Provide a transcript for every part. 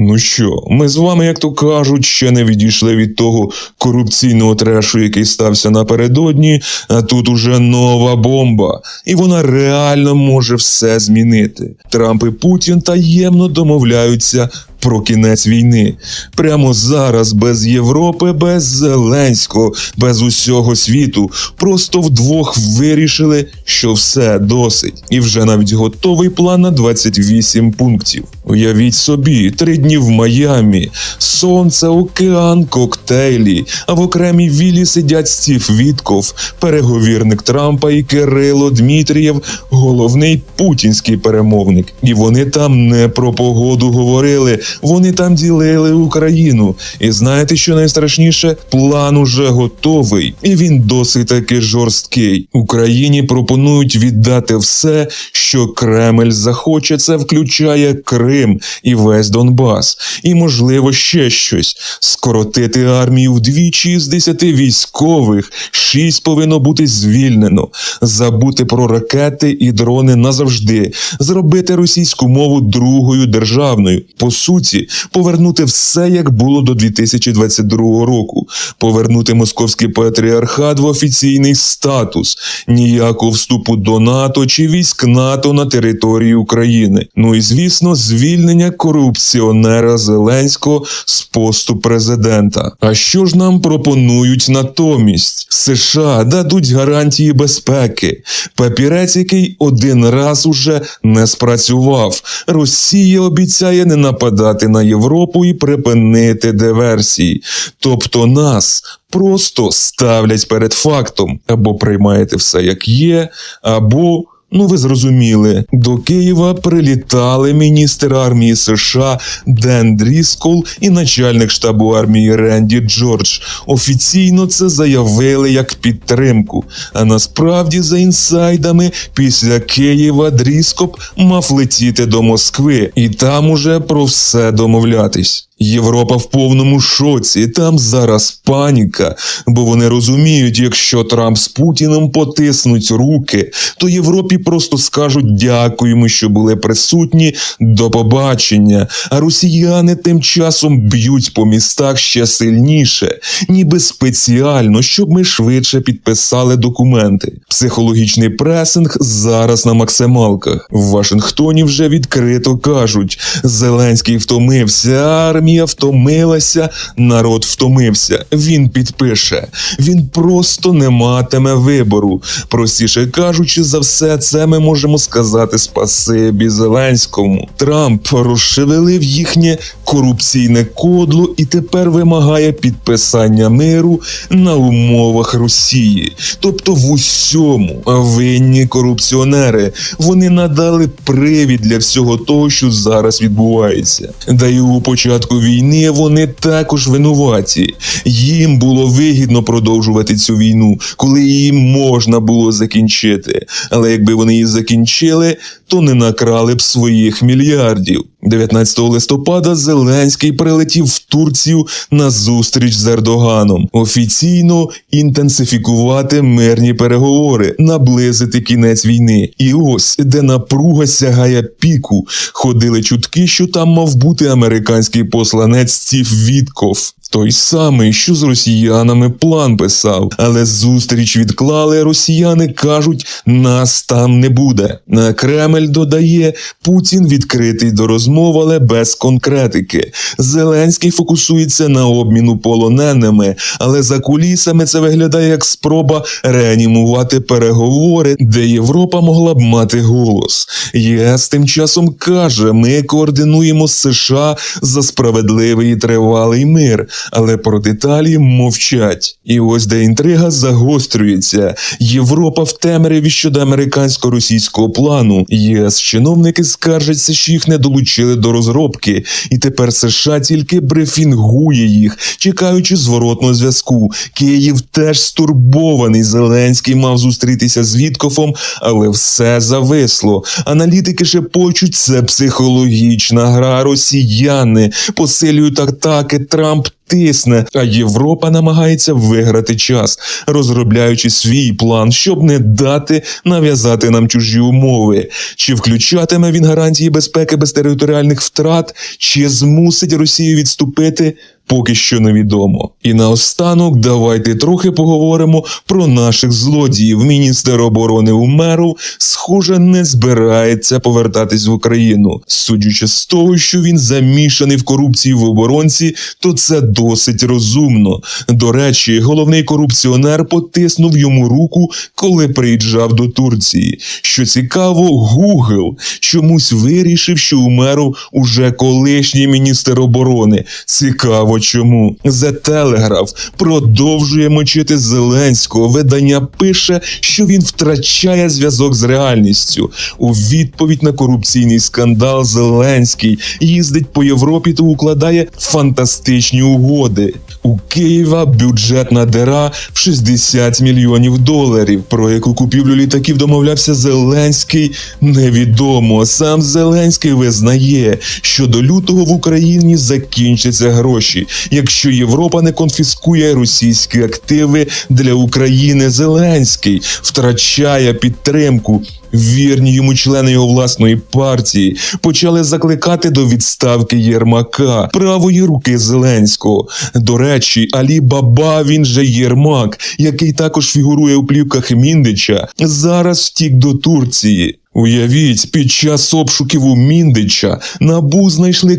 Ну що, ми з вами, як то кажуть, ще не відійшли від того корупційного трешу, який стався напередодні, а тут уже нова бомба, і вона реально може все змінити. Трамп і Путін таємно домовляються про кінець війни. Прямо зараз, без Європи, без Зеленського, без усього світу, просто вдвох вирішили, що все досить, і вже навіть готовий план на 28 пунктів. Уявіть собі, три дні в Майамі, сонце, океан, коктейлі, а в окремій вілі сидять Стів Вітков, переговірник Трампа і Кирило Дмитрієв, головний путінський перемовник. І вони там не про погоду говорили, вони там ділили Україну. І знаєте, що найстрашніше? План уже готовий, і він досить таки жорсткий. Україні пропонують віддати все, що Кремль захоче. Це включає Крим і весь Донбас, і можливо ще щось. Скоротити армію вдвічі з 10 військових, 6 повинно бути звільнено, забути про ракети і дрони назавжди, зробити російську мову другою державною. По суті, повернути все як було до 2022 року, повернути московський патріархат в офіційний статус, ніякого вступу до НАТО чи військ НАТО на території України. Ну і звісно, звільнення корупціонера Зеленського з посту президента. А що ж нам пропонують натомість? США дадуть гарантії безпеки. Папірець, який один раз уже не спрацював. Росія обіцяє не нападати на Європу і припинити диверсії. Тобто нас просто ставлять перед фактом або приймаєте все як є, або. Ну, ви зрозуміли, до Києва прилітали міністр армії США Ден Дріскол і начальник штабу армії Ренді Джордж. Офіційно це заявили як підтримку. А насправді, за інсайдами, після Києва Дріскоп мав летіти до Москви і там уже про все домовлятись. Європа в повному шоці, там зараз паніка, бо вони розуміють, якщо Трамп з Путіним потиснуть руки, то Європі просто скажуть дякуємо, що були присутні. До побачення. А росіяни тим часом б'ють по містах ще сильніше, ніби спеціально, щоб ми швидше підписали документи. Психологічний пресинг зараз на максималках. В Вашингтоні вже відкрито кажуть: Зеленський втомився, армія втомилася, народ втомився. Він підпише. Він просто не матиме вибору. Простіше кажучи, за все це ми можемо сказати спасибі Зеленському. Трамп розшевелив їхнє корупційне кодло і тепер вимагає підписання миру на умовах Росії. Тобто в усьому винні корупціонери. Вони надали привід для всього того, що зараз відбувається. Да й у початку війни вони також винуваті. Їм було вигідно продовжувати цю війну, коли її можна було закінчити. Але якби вони її закінчили, то не накрали б своїх мільярдів. 19 листопада Зеленський прилетів в Турцію на зустріч з Ердоганом. Офіційно інтенсифікувати мирні переговори, наблизити кінець війни. І ось де напруга сягає піку. Ходили чутки, що там мав бути американський посланець Стів Вітков. Той самий, що з росіянами план писав, але зустріч відклали. Росіяни кажуть, нас там не буде. На Кремль додає Путін відкритий до розмов, але без конкретики. Зеленський фокусується на обміну полоненими, але за кулісами це виглядає як спроба реанімувати переговори, де Європа могла б мати голос. ЄС тим часом каже: ми координуємо США за справедливий і тривалий мир але про деталі мовчать. І ось де інтрига загострюється. Європа в темряві щодо американсько-російського плану. ЄС чиновники скаржаться, що їх не долучили до розробки, і тепер США тільки брифінгує їх, чекаючи зворотного зв'язку. Київ теж стурбований. Зеленський мав зустрітися з Віткофом, але все зависло. Аналітики шепочуть, це психологічна гра. Росіяни посилюють атаки. Трамп тисне, а Європа намагається виграти час, розробляючи свій план, щоб не дати нав'язати нам чужі умови. Чи включатиме він гарантії безпеки без територіальних втрат, чи змусить Росію відступити? Поки що невідомо. І наостанок давайте трохи поговоримо про наших злодіїв. Міністр оборони Умеров, схоже, не збирається повертатись в Україну. Судячи з того, що він замішаний в корупції в оборонці, то це досить розумно. До речі, головний корупціонер потиснув йому руку, коли приїжджав до Турції. Що цікаво, Google чомусь вирішив, що Умеров уже колишній міністр оборони. Цікаво чому. The Telegraph продовжує мочити Зеленського. Видання пише, що він втрачає зв'язок з реальністю. У відповідь на корупційний скандал Зеленський їздить по Європі та укладає фантастичні угоди. У Києва бюджетна дира в 60 мільйонів доларів. Про яку купівлю літаків домовлявся Зеленський, невідомо. Сам Зеленський визнає, що до лютого в Україні закінчаться гроші, якщо Європа не конфіскує російські активи для України. Зеленський втрачає підтримку. Вірні йому члени його власної партії почали закликати до відставки Єрмака, правої руки Зеленського. До речі, Алі Баба, він же Єрмак, який також фігурує у плівках Міндича, зараз втік до Турції. Уявіть, під час обшуків у Міндича набу знайшли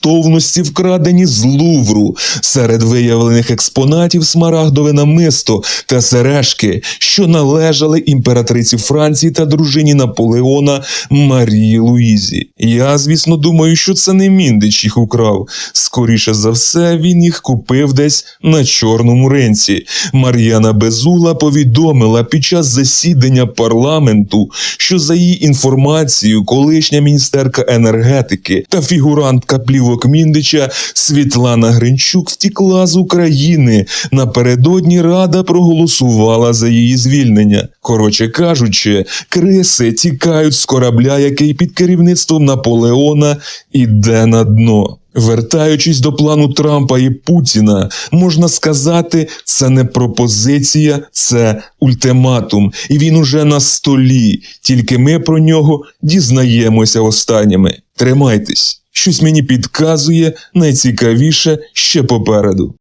коштовності, вкрадені з Лувру. Серед виявлених експонатів смарагдове намисто та сережки, що належали імператриці Франції та дружині Наполеона Марії Луїзі. Я, звісно, думаю, що це не Міндич їх украв. Скоріше за все, він їх купив десь на чорному ринці. Мар'яна Безула повідомила під час засідання парламенту, що за її інформацією, колишня міністерка енергетики та фігурантка плівок Міндича Світлана Гринчук втікла з України. Напередодні рада проголосувала за її звільнення. Коротше кажучи, криси тікають з корабля, який під керівництвом Наполеона іде на дно. Вертаючись до плану Трампа і Путіна, можна сказати, це не пропозиція, це ультиматум, і він уже на столі. Тільки ми про нього дізнаємося останніми. Тримайтесь, щось мені підказує найцікавіше ще попереду.